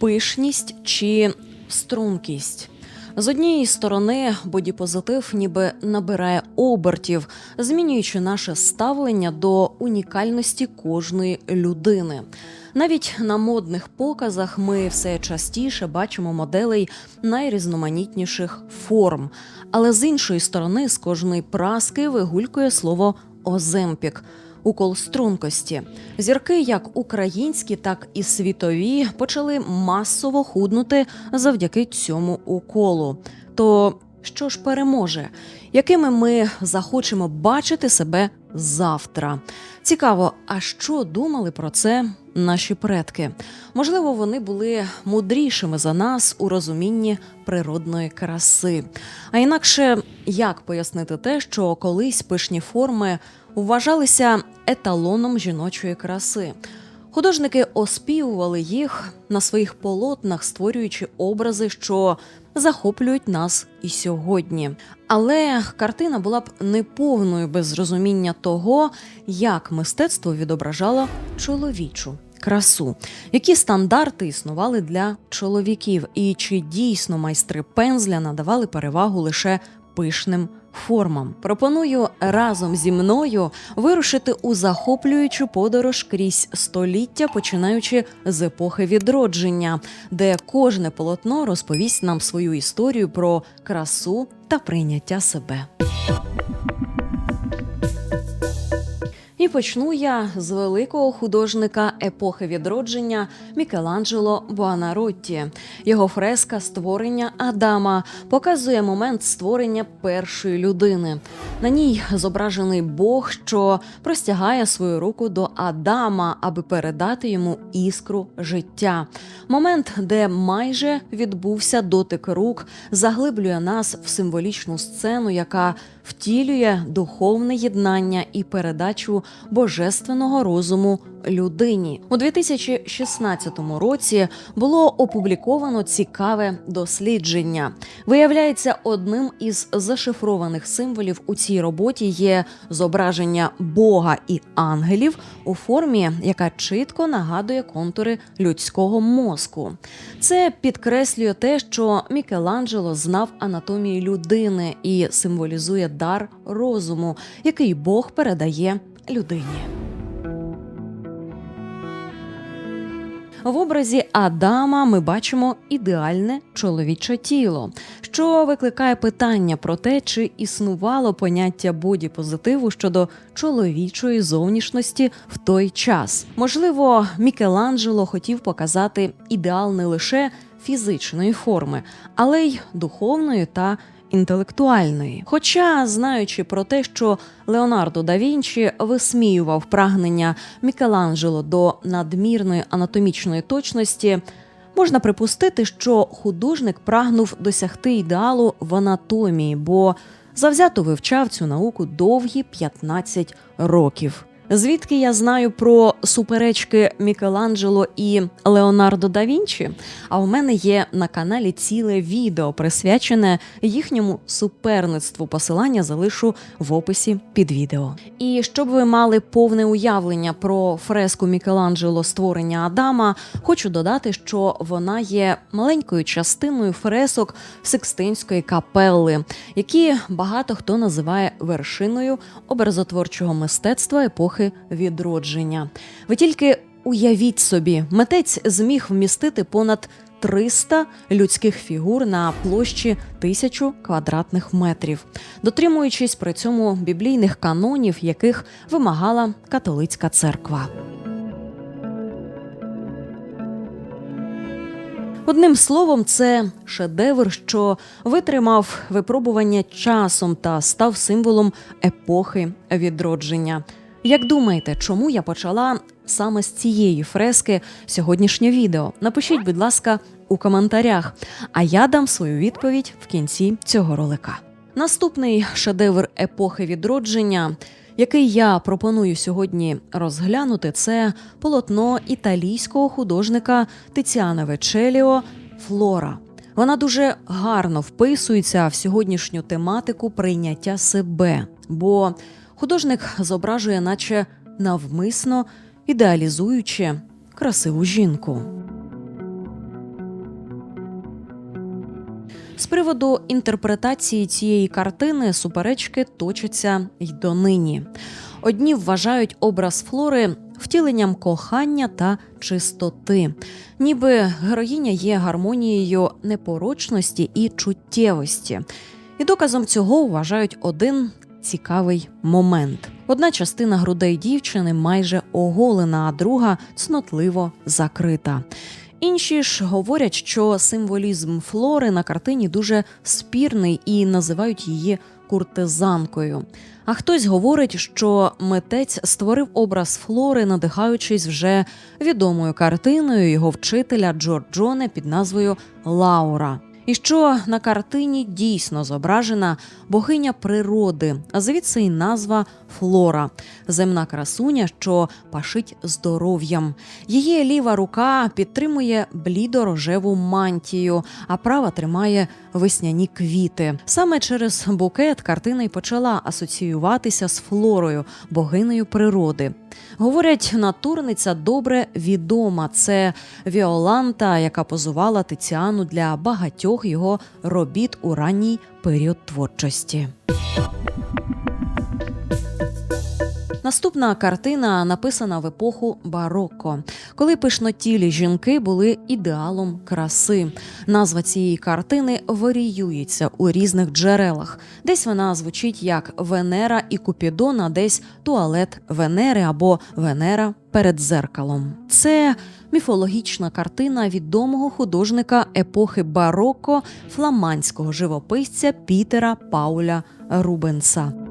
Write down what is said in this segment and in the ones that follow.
пишність чи стрункість. З однієї сторони, бодіпозитив ніби набирає обертів, змінюючи наше ставлення до унікальності кожної людини. Навіть на модних показах ми все частіше бачимо моделей найрізноманітніших форм. Але з іншої сторони, з кожної праски вигулькує слово Оземпік. Укол стрункості. Зірки, як українські, так і світові, почали масово худнути завдяки цьому уколу. То що ж переможе? Якими ми захочемо бачити себе завтра? Цікаво, а що думали про це наші предки? Можливо, вони були мудрішими за нас у розумінні природної краси. А інакше як пояснити те, що колись пишні форми вважалися еталоном жіночої краси? Художники оспівували їх на своїх полотнах, створюючи образи, що захоплюють нас і сьогодні. Але картина була б неповною без розуміння того, як мистецтво відображало чоловічу красу, які стандарти існували для чоловіків, і чи дійсно майстри пензля надавали перевагу лише пишним формам. Пропоную разом зі мною вирушити у захоплюючу подорож крізь століття, починаючи з епохи відродження, де кожне полотно розповість нам свою історію про красу та прийняття себе. І почну я з великого художника епохи відродження Мікеланджело Буанаротті. Його фреска створення Адама показує момент створення першої людини. На ній зображений Бог, що простягає свою руку до Адама, аби передати йому іскру життя. Момент, де майже відбувся дотик рук, заглиблює нас в символічну сцену, яка втілює духовне єднання і передачу божественного розуму людині. У 2016 році було опубліковано цікаве дослідження. Виявляється, одним із зашифрованих символів у цій роботі є зображення Бога і ангелів у формі, яка чітко нагадує контури людського мозку. Це підкреслює те, що Мікеланджело знав анатомію людини і символізує дар розуму, який Бог передає людині. В образі Адама ми бачимо ідеальне чоловіче тіло, що викликає питання про те, чи існувало поняття боді-позитиву щодо чоловічої зовнішності в той час. Можливо, Мікеланджело хотів показати ідеал не лише фізичної форми, але й духовної та інтелектуальної. Хоча, знаючи про те, що Леонардо да Вінчі висміював прагнення Мікеланджело до надмірної анатомічної точності, можна припустити, що художник прагнув досягти ідеалу в анатомії, бо завзято вивчав цю науку довгі 15 років. Звідки я знаю про суперечки Мікеланджело і Леонардо да Вінчі? А у мене є на каналі ціле відео присвячене їхньому суперництву. Посилання залишу в описі під відео. І щоб ви мали повне уявлення про фреску Мікеланджело створення Адама, хочу додати, що вона є маленькою частиною фресок Секстинської капелли, які багато хто називає вершиною образотворчого мистецтва епохи відродження. Ви тільки уявіть собі, митець зміг вмістити понад 300 людських фігур на площі тисячу квадратних метрів, дотримуючись при цьому біблійних канонів, яких вимагала католицька церква. Одним словом, це шедевр, що витримав випробування часом та став символом епохи відродження. Як думаєте, чому я почала саме з цієї фрески сьогоднішнє відео? Напишіть, будь ласка, у коментарях, а я дам свою відповідь в кінці цього ролика. Наступний шедевр епохи відродження, який я пропоную сьогодні розглянути, це полотно італійського художника Тиціана Вечеліо Флора. Вона дуже гарно вписується в сьогоднішню тематику прийняття себе, бо художник зображує, наче навмисно ідеалізуючи красиву жінку. З приводу інтерпретації цієї картини суперечки точаться й донині. Одні вважають образ флори втіленням кохання та чистоти, ніби героїня є гармонією непорочності і чуттєвості. І доказом цього вважають один цікавий момент. Одна частина грудей дівчини майже оголена, а друга цнотливо закрита. Інші ж говорять, що символізм флори на картині дуже спірний і називають її куртизанкою. А хтось говорить, що митець створив образ флори, надихаючись вже відомою картиною його вчителя Джорджоне під назвою Лаура. І що на картині дійсно зображена богиня природи, а звідси й назва Флора, земна красуня, що пашить здоров'ям. Її ліва рука підтримує блідо-рожеву мантію, а права тримає весняні квіти. Саме через букет картина й почала асоціюватися з флорою, богинею природи. Говорять, натурниця добре відома. Це Віоланта, яка позувала Тиціану для багатьох його робіт у ранній період творчості. Наступна картина написана в епоху бароко, коли пишнотілі жінки були ідеалом краси. Назва цієї картини варіюється у різних джерелах. Десь вона звучить як Венера і Купідон, а десь туалет Венери або Венера перед зеркалом. Це міфологічна картина відомого художника епохи бароко фламандського живописця Пітера Пауля Рубенса.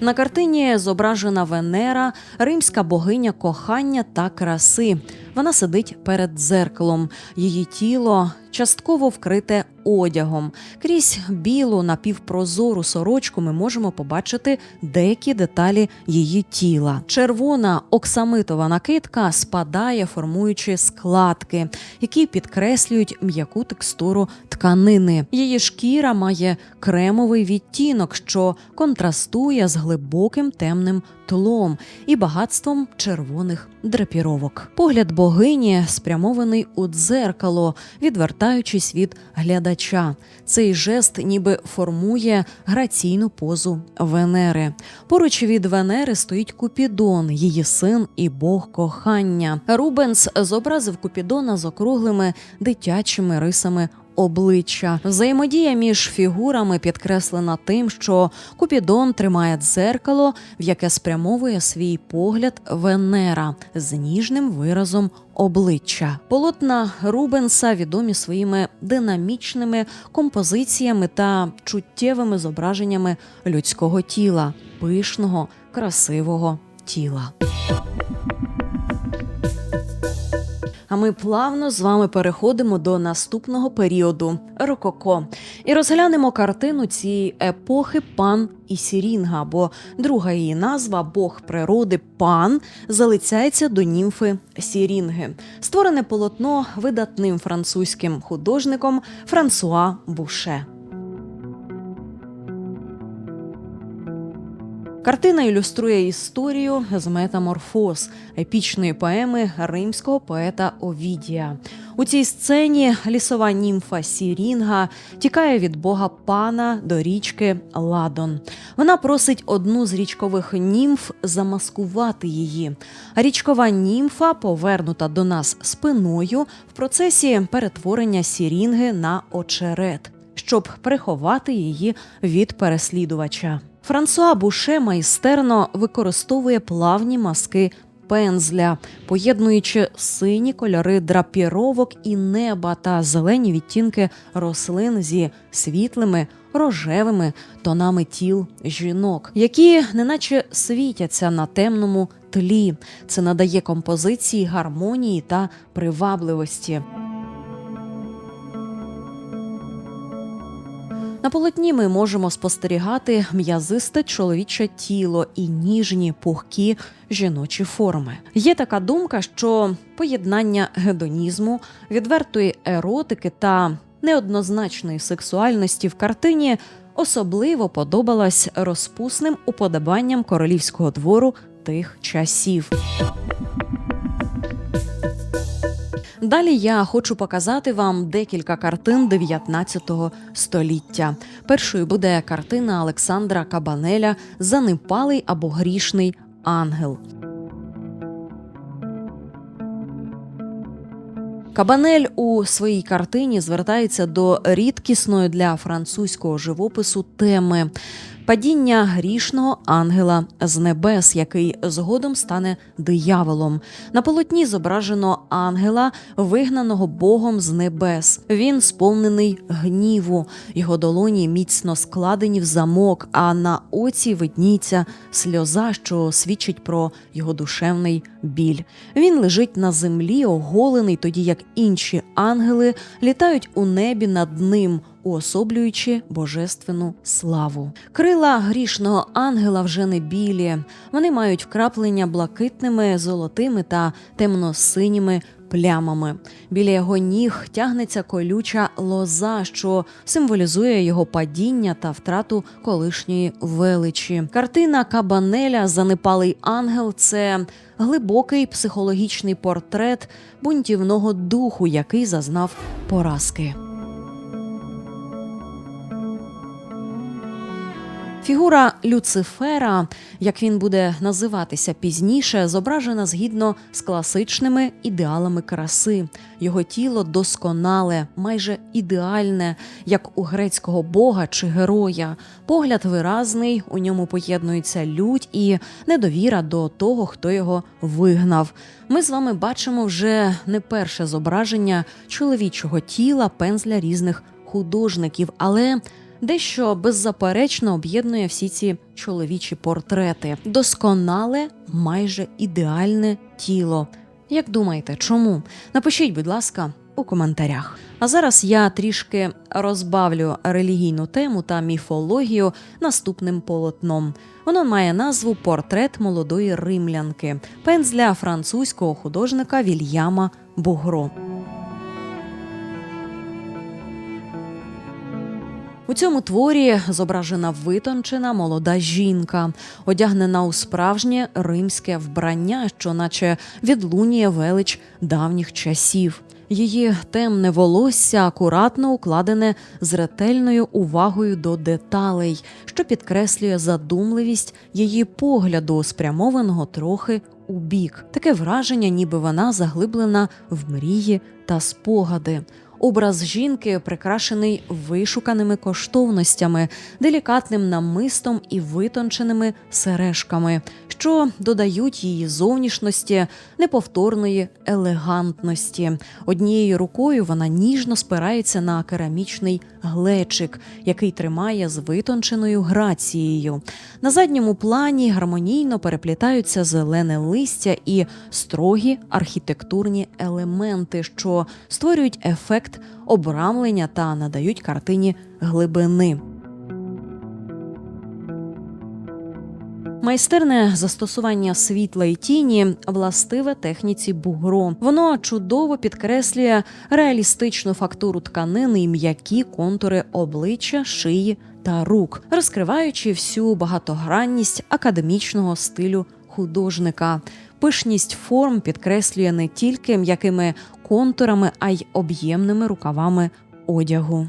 На картині зображена Венера, римська богиня кохання та краси. Вона сидить перед дзеркалом. Її тіло частково вкрите одягом. Крізь білу напівпрозору сорочку ми можемо побачити деякі деталі її тіла. Червона оксамитова накидка спадає, формуючи складки, які підкреслюють м'яку текстуру тканини. Її шкіра має кремовий відтінок, що контрастує з глибоким темним тлом і багатством червоних драпіровок. Погляд богині спрямований у дзеркало, відвертаючись від глядача. Цей жест ніби формує граційну позу Венери. Поруч від Венери стоїть Купідон, її син і Бог кохання. Рубенс зобразив Купідона з округлими дитячими рисами обличчя. Взаємодія між фігурами підкреслена тим, що Купідон тримає дзеркало, в яке спрямовує свій погляд Венера з ніжним виразом обличчя. Полотна Рубенса відомі своїми динамічними композиціями та чуттєвими зображеннями людського тіла, пишного, красивого тіла. А ми плавно з вами переходимо до наступного періоду рококо і розглянемо картину цієї епохи пан і Сірінга, бо друга її назва Бог природи пан залицяється до німфи Сірінги, створене полотно видатним французьким художником Франсуа Буше. Картина ілюструє історію з метаморфоз епічної поеми римського поета Овідія. У цій сцені лісова німфа Сірінга тікає від бога пана до річки Ладон. Вона просить одну з річкових німф замаскувати її. А річкова німфа, повернута до нас спиною в процесі перетворення Сірінги на очерет, щоб приховати її від переслідувача. Франсуа Буше майстерно використовує плавні маски пензля, поєднуючи сині кольори драпіровок і неба та зелені відтінки рослин зі світлими рожевими тонами тіл жінок, які неначе світяться на темному тлі. Це надає композиції гармонії та привабливості. На полотні ми можемо спостерігати м'язисте чоловіче тіло і ніжні пухкі жіночі форми. Є така думка, що поєднання гедонізму, відвертої еротики та неоднозначної сексуальності в картині особливо подобалась розпусним уподобанням королівського двору тих часів. Далі я хочу показати вам декілька картин 19 століття. Першою буде картина Олександра Кабанеля Занепалий або грішний ангел. Кабанель у своїй картині звертається до рідкісної для французького живопису теми падіння грішного ангела з небес, який згодом стане дияволом. На полотні зображено ангела, вигнаного Богом з небес. Він сповнений гніву, його долоні міцно складені в замок, а на оці видніться сльоза, що свідчить про його душевний біль. Він лежить на землі, оголений, тоді як інші ангели літають у небі над ним уособлюючи божественну славу. Крила грішного ангела вже не білі. Вони мають вкраплення блакитними, золотими та темно-синіми плямами. Біля його ніг тягнеться колюча лоза, що символізує його падіння та втрату колишньої величі. Картина Кабанеля Занепалий ангел це глибокий психологічний портрет бунтівного духу, який зазнав поразки. Фігура Люцифера, як він буде називатися пізніше, зображена згідно з класичними ідеалами краси. Його тіло досконале, майже ідеальне, як у грецького бога чи героя. Погляд виразний, у ньому поєднується лють і недовіра до того, хто його вигнав. Ми з вами бачимо вже не перше зображення чоловічого тіла пензля різних художників, але дещо беззаперечно об'єднує всі ці чоловічі портрети. Досконале, майже ідеальне тіло. Як думаєте, чому? Напишіть, будь ласка, у коментарях. А зараз я трішки розбавлю релігійну тему та міфологію наступним полотном. Воно має назву Портрет молодої римлянки, пензля французького художника Вільяма Бугро. У цьому творі зображена витончена молода жінка, одягнена у справжнє римське вбрання, що наче відлунює велич давніх часів. Її темне волосся акуратно укладене з ретельною увагою до деталей, що підкреслює задумливість її погляду, спрямованого трохи у бік. Таке враження, ніби вона заглиблена в мрії та спогади. Образ жінки прикрашений вишуканими коштовностями, делікатним намистом і витонченими сережками, що додають її зовнішності неповторної елегантності. Однією рукою вона ніжно спирається на керамічний глечик, який тримає з витонченою грацією. На задньому плані гармонійно переплітаються зелене листя і строгі архітектурні елементи, що створюють ефект обрамлення та надають картині глибини. Майстерне застосування світла і тіні властиве техніці бугро. Воно чудово підкреслює реалістичну фактуру тканини і м'які контури обличчя, шиї та рук, розкриваючи всю багатогранність академічного стилю художника. Пишність форм підкреслює не тільки м'якими контурами, а й об'ємними рукавами одягу.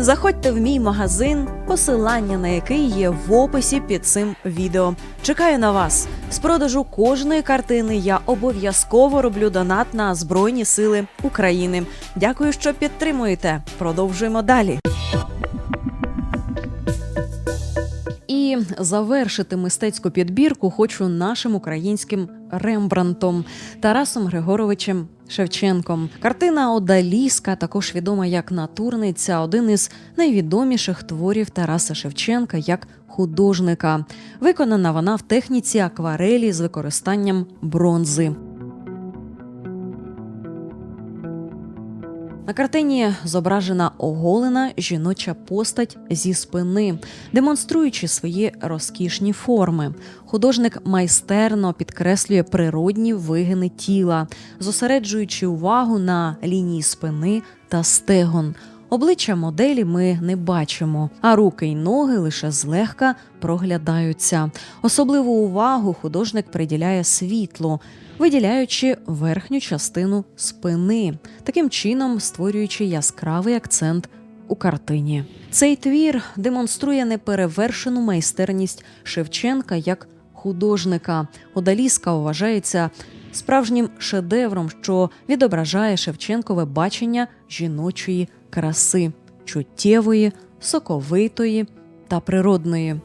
Заходьте в мій магазин, посилання на який є в описі під цим відео. Чекаю на вас. З продажу кожної картини я обов'язково роблю донат на Збройні Сили України. Дякую, що підтримуєте. Продовжуємо далі. Завершити мистецьку підбірку хочу нашим українським рембрантом Тарасом Григоровичем Шевченком. Картина Одаліска, також відома як натурниця, один із найвідоміших творів Тараса Шевченка як художника. Виконана вона в техніці акварелі з використанням бронзи. На картині зображена оголена жіноча постать зі спини, демонструючи свої розкішні форми. Художник майстерно підкреслює природні вигини тіла, зосереджуючи увагу на лінії спини та стегон. Обличчя моделі ми не бачимо, а руки й ноги лише злегка проглядаються. Особливу увагу художник приділяє світлу, виділяючи верхню частину спини, таким чином створюючи яскравий акцент у картині. Цей твір демонструє неперевершену майстерність Шевченка як художника. Одаліска вважається справжнім шедевром, що відображає Шевченкове бачення жіночої краси, чуттєвої, соковитої та природної.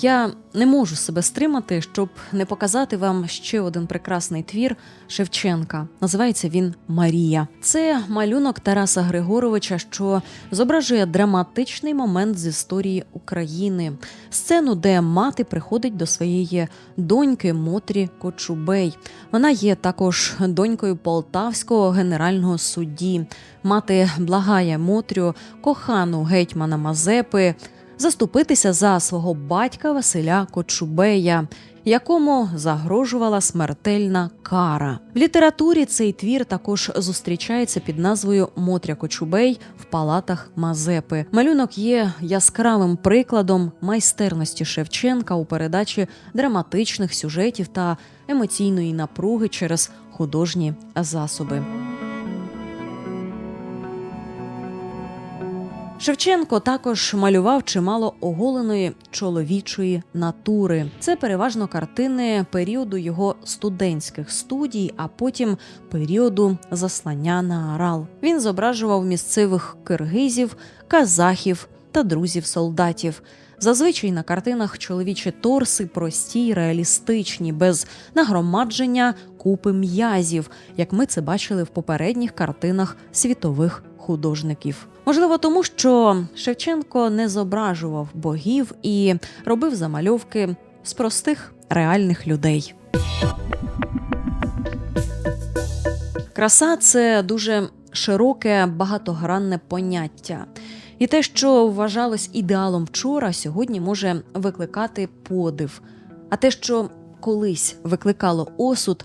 Я не можу себе стримати, щоб не показати вам ще один прекрасний твір Шевченка. Називається він Марія. Це малюнок Тараса Григоровича, що зображує драматичний момент з історії України, сцену, де мати приходить до своєї доньки Мотрі Кочубей. Вона є також донькою полтавського генерального судді. Мати благає Мотрю, кохану гетьмана Мазепи заступитися за свого батька Василя Кочубея, якому загрожувала смертельна кара. В літературі цей твір також зустрічається під назвою Мотря Кочубей в палатах Мазепи. Малюнок є яскравим прикладом майстерності Шевченка у передачі драматичних сюжетів та емоційної напруги через художні засоби. Шевченко також малював чимало оголеної чоловічої натури. Це переважно картини періоду його студентських студій, а потім періоду заслання на Арал. Він зображував місцевих киргизів, казахів та друзів солдатів. Зазвичай на картинах чоловічі торси прості й реалістичні, без нагромадження купи м'язів, як ми це бачили в попередніх картинах світових художників. Можливо, тому що Шевченко не зображував богів і робив замальовки з простих реальних людей. Краса це дуже широке багатогранне поняття. І те, що вважалось ідеалом вчора, сьогодні може викликати подив. А те, що колись викликало осуд,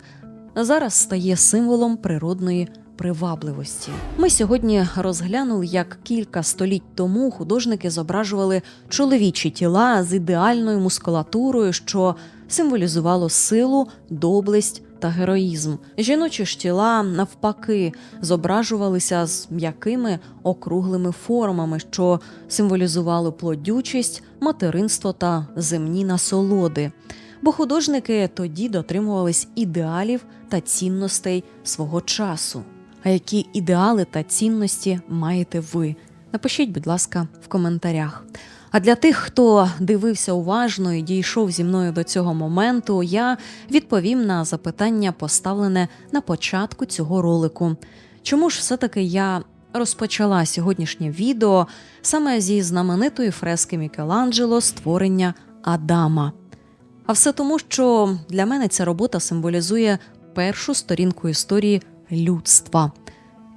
зараз стає символом природної привабливості. Ми сьогодні розглянули, як кілька століть тому художники зображували чоловічі тіла з ідеальною мускулатурою, що символізувало силу, доблесть та героїзм. Жіночі ж тіла навпаки зображувалися з м'якими округлими формами, що символізували плодючість, материнство та земні насолоди. Бо художники тоді дотримувались ідеалів та цінностей свого часу. А які ідеали та цінності маєте ви? Напишіть, будь ласка, в коментарях. А для тих, хто дивився уважно і дійшов зі мною до цього моменту, я відповім на запитання, поставлене на початку цього ролику. Чому ж все-таки я розпочала сьогоднішнє відео саме зі знаменитої фрески Мікеланджело Створення Адама? А все тому, що для мене ця робота символізує першу сторінку історії людства,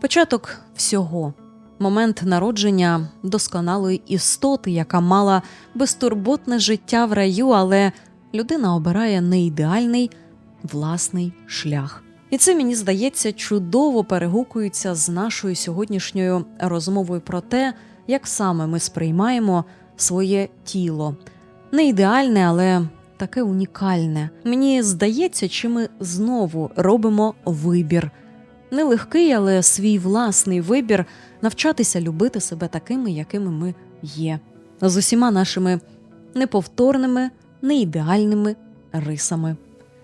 початок всього момент народження досконалої істоти, яка мала безтурботне життя в раю, але людина обирає не ідеальний власний шлях. І це мені здається чудово перегукується з нашою сьогоднішньою розмовою про те, як саме ми сприймаємо своє тіло. Не ідеальне, але таке унікальне. Мені здається, чи ми знову робимо вибір. Нелегкий, але свій власний вибір навчатися любити себе такими, якими ми є, з усіма нашими неповторними, неідеальними рисами.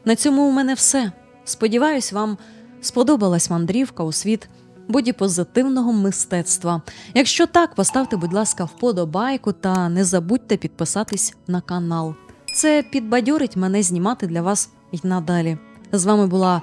На цьому у мене все. Сподіваюсь, вам сподобалась мандрівка у світ бодіпозитивного мистецтва. Якщо так, поставте, будь ласка, вподобайку та не забудьте підписатись на канал. Це підбадьорить мене знімати для вас й надалі. З вами була